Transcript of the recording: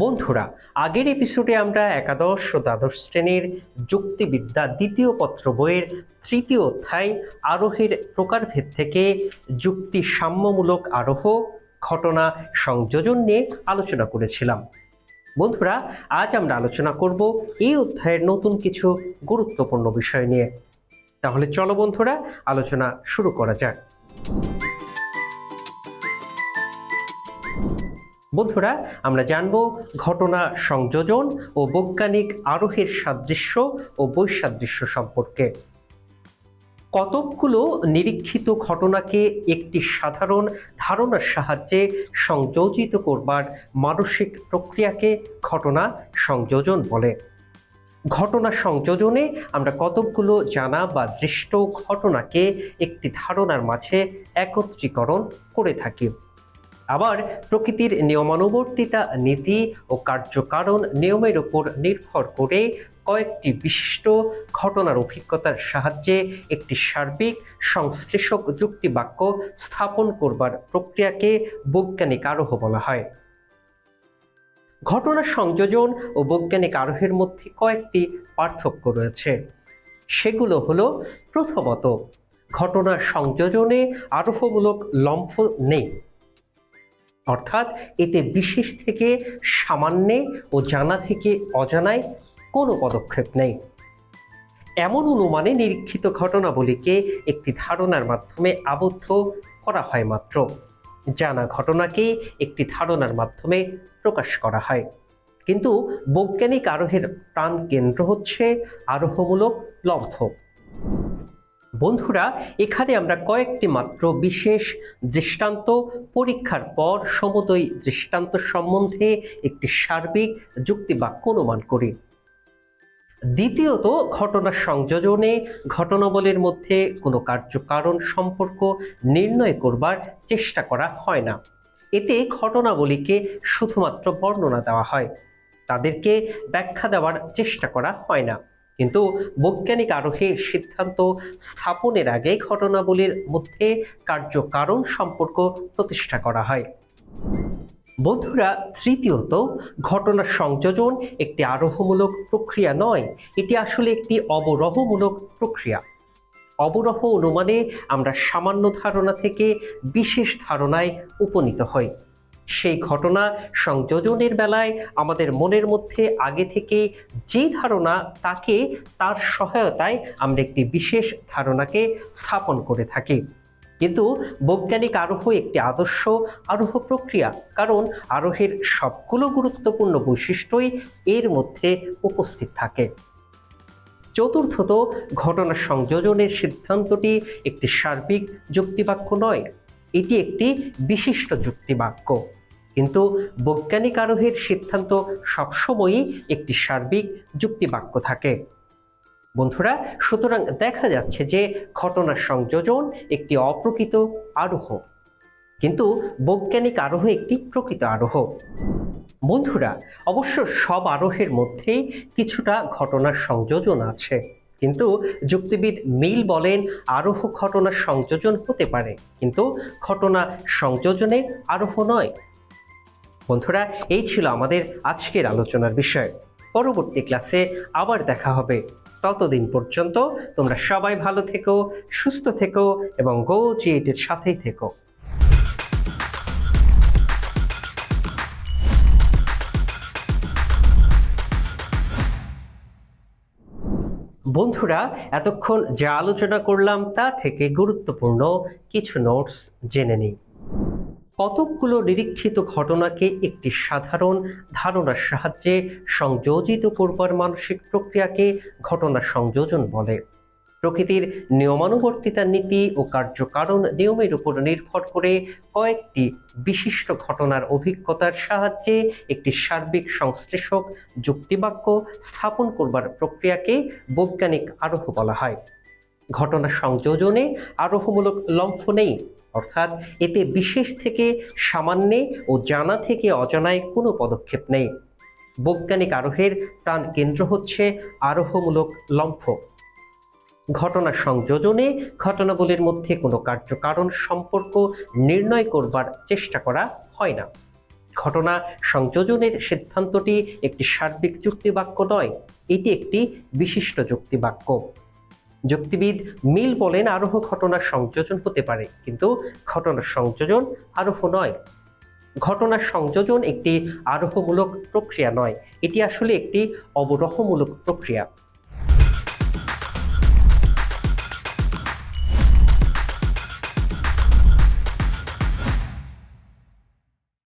বন্ধুরা, আগের এপিসোডে আমরা একাদশ ও দ্বাদশ শ্রেণির যুক্তিবিদ্যা দ্বিতীয় পত্র বইয়ের তৃতীয় অধ্যায় আরোহের প্রকারভেদ থেকে যুক্তি সাম্যমূলক আরোহ, ঘটনা, সংযোজন নিয়ে আলোচনা করেছিলাম। বন্ধুরা, আজ আমরা আলোচনা করব এই অধ্যায়ের নতুন কিছু গুরুত্বপূর্ণ বিষয় নিয়ে। তাহলে চলো বন্ধুরা, আলোচনা শুরু করা যাক। বন্ধুরা, আমরা জানব ঘটনা সংযোজন ও বৈজ্ঞানিক আরোহের সাদৃশ্য ও বৈসাদৃশ্য সম্পর্কে। কতকগুলো নিরীক্ষিত ঘটনাকে একটি সাধারণ ধারণার সাহায্যে সংযোজিত করবার মানসিক প্রক্রিয়াকে ঘটনা সংযোজন বলে। ঘটনা সংযোজনে আমরা কতকগুলো জানা বা দৃষ্ট ঘটনাকে একটি ধারণার মাঝে একত্রীকরণ করে থাকি। আবার প্রকৃতির নিয়মানুবর্তিতা, নীতি ও কার্যকারণ নিয়মের উপর নির্ভর করে কয়েকটি বিশিষ্ট ঘটনার অভিজ্ঞতার সাহায্যে একটি সার্বিক সংশ্লেষক যুক্তিবাক্য স্থাপন করবার প্রক্রিয়াকে বৈজ্ঞানিক আরোহ বলা হয়। ঘটনা সংযোজন ও বৈজ্ঞানিক আরোহের মধ্যে কয়েকটি পার্থক্য রয়েছে। সেগুলো হলো, প্রথমত, ঘটনা সংযোজনে আরোহমূলক লম্ফ নেই। অর্থাৎ এতে বিশেষ থেকে সামান্যে ও জানা থেকে অজানায় কোনো পদক্ষেপ নেই। এমন অনুমানে নিরীক্ষিত ঘটনাবলীকে একটি ধারণার মাধ্যমে আবদ্ধ করা হয় মাত্র। জানা ঘটনাকে একটি ধারণার মাধ্যমে প্রকাশ করা হয়। কিন্তু বৈজ্ঞানিক আরোহের প্রাণ কেন্দ্র হচ্ছে আরোহমূলক লম্ফ। বন্ধুরা, এখানে আমরা কয়েকটি মাত্র বিশেষ দৃষ্টান্ত। পরীক্ষার পর সমুদয় দৃষ্টান্ত সম্বন্ধে একটি সার্বিক যুক্তি বাক্য অনুমান করি। দ্বিতীয়ত, ঘটনা সংযোজনে ঘটনাবলীর মধ্যে কোনো কার্যকারণ সম্পর্ক নির্ণয় করবার চেষ্টা করা হয় না। এতে ঘটনাবলীকে শুধুমাত্র বর্ণনা দেওয়া হয়। তাদেরকে ব্যাখ্যা দেওয়ার চেষ্টা করা হয় না। কিন্তু বৈজ্ঞানিক আরোহে সিদ্ধান্ত স্থাপনের আগে ঘটনাবলীর মধ্যে কার্যকারণ সম্পর্ক প্রতিষ্ঠা করা হয়। বন্ধুরা, তৃতীয়ত ঘটনা সংযোজন একটি আরোহমূলক প্রক্রিয়া নয়, এটি আসলে একটি অবরোহমূলক প্রক্রিয়া। অবরোহ অনুমানে আমরা সামান্য ধারণা থেকে বিশেষ ধারণায় উপনীত হই। সেই ঘটনা সংযোজনের বেলায় আমাদের মনের মধ্যে আগে থেকে যে ধারণা, তাকে তার সহায়তায় আমরা একটি বিশেষ ধারণাকে স্থাপন করে থাকি। কিন্তু বৈজ্ঞানিক আরোহ একটি আদর্শ, আরোহ প্রক্রিয়া, কারণ আরোহের সবগুলো গুরুত্বপূর্ণ বৈশিষ্ট্যই এর মধ্যে উপস্থিত থাকে। চতুর্থত, ঘটনা সংযোজনের সিদ্ধান্তটি একটি সার্বিক যুক্তিবাক্য নয় এটি একটি বিশিষ্ট যুক্তিবাক্য। কিন্তু বৈজ্ঞানিক আরোহের সিদ্ধান্ত সবসময়ই একটি সার্বিক যুক্তিবাক্য থাকে। বন্ধুরা, সুতরাং দেখা যাচ্ছে যে ঘটনার সংযোজন একটি অপ্রকৃত আরোহ। কিন্তু বৈজ্ঞানিক আরোহ একটি প্রকৃত আরোহ। বন্ধুরা, অবশ্য সব আরোহের মধ্যেই কিছুটা ঘটনার সংযোজন আছে। কিন্তু যুক্তিবিদ মিল বলেন, আরোহ ঘটনার সংযোজন হতে পারে। কিন্তু ঘটনা সংযোজনে আরোহ নয়। বন্ধুরা, এই ছিল আমাদের আজকের আলোচনার বিষয়। পরবর্তী ক্লাসে আবার দেখা হবে। ততদিন পর্যন্ত তোমরা সবাই ভালো থেকো, সুস্থ থেকো এবং গো জিএটের সাথেই থেকো। বন্ধুরা, এতক্ষণ যা আলোচনা করলাম তা থেকে গুরুত্বপূর্ণ কিছু নোটস জেনে নিই। কতকগুলো নিরীক্ষিত ঘটনাকে একটি সাধারণ ধারণার সাহায্যে সংযোজিত করবার মানসিক প্রক্রিয়াকে ঘটনা সংযোজন বলে। প্রকৃতির নিয়মানুবর্তিতার নীতি ও কার্যকারণ নিয়মের উপর নির্ভর করে কয়েকটি বিশিষ্ট ঘটনার অভিজ্ঞতার সাহায্যে একটি সার্বিক সংশ্লেষক যুক্তিবাক্য স্থাপন করবার প্রক্রিয়াকে বৈজ্ঞানিক আরোহ বলা হয়। ঘটনা সংযোজনে আরোহমূলক লম্ফ নেই, অর্থাৎ এতে বিশেষ থেকে সামান্যে ও জানা থেকে অজানায় কোনো পদক্ষেপ নেই। বৈজ্ঞানিক আরোহের প্রাণ কেন্দ্র হচ্ছে আরোহমূলক লম্ফ। ঘটনা সংযোজনে ঘটনাগুলির মধ্যে কোনো কার্যকারণ, সম্পর্ক নির্ণয় করবার চেষ্টা করা হয় না। ঘটনা সংযোজনের সিদ্ধান্তটি একটি সার্বিক যুক্তিবাক্য নয়, এটি একটি বিশিষ্ট যুক্তিবাক্য। যুক্তিবিদ মিল বলেন, আরোহ ঘটনার সংযোজন হতে পারে, কিন্তু ঘটনার সংযোজন আরোহ নয়। ঘটনার সংযোজন একটি আরোহমূলক প্রক্রিয়া নয়, এটি আসলে একটি অবরোহমূলক প্রক্রিয়া।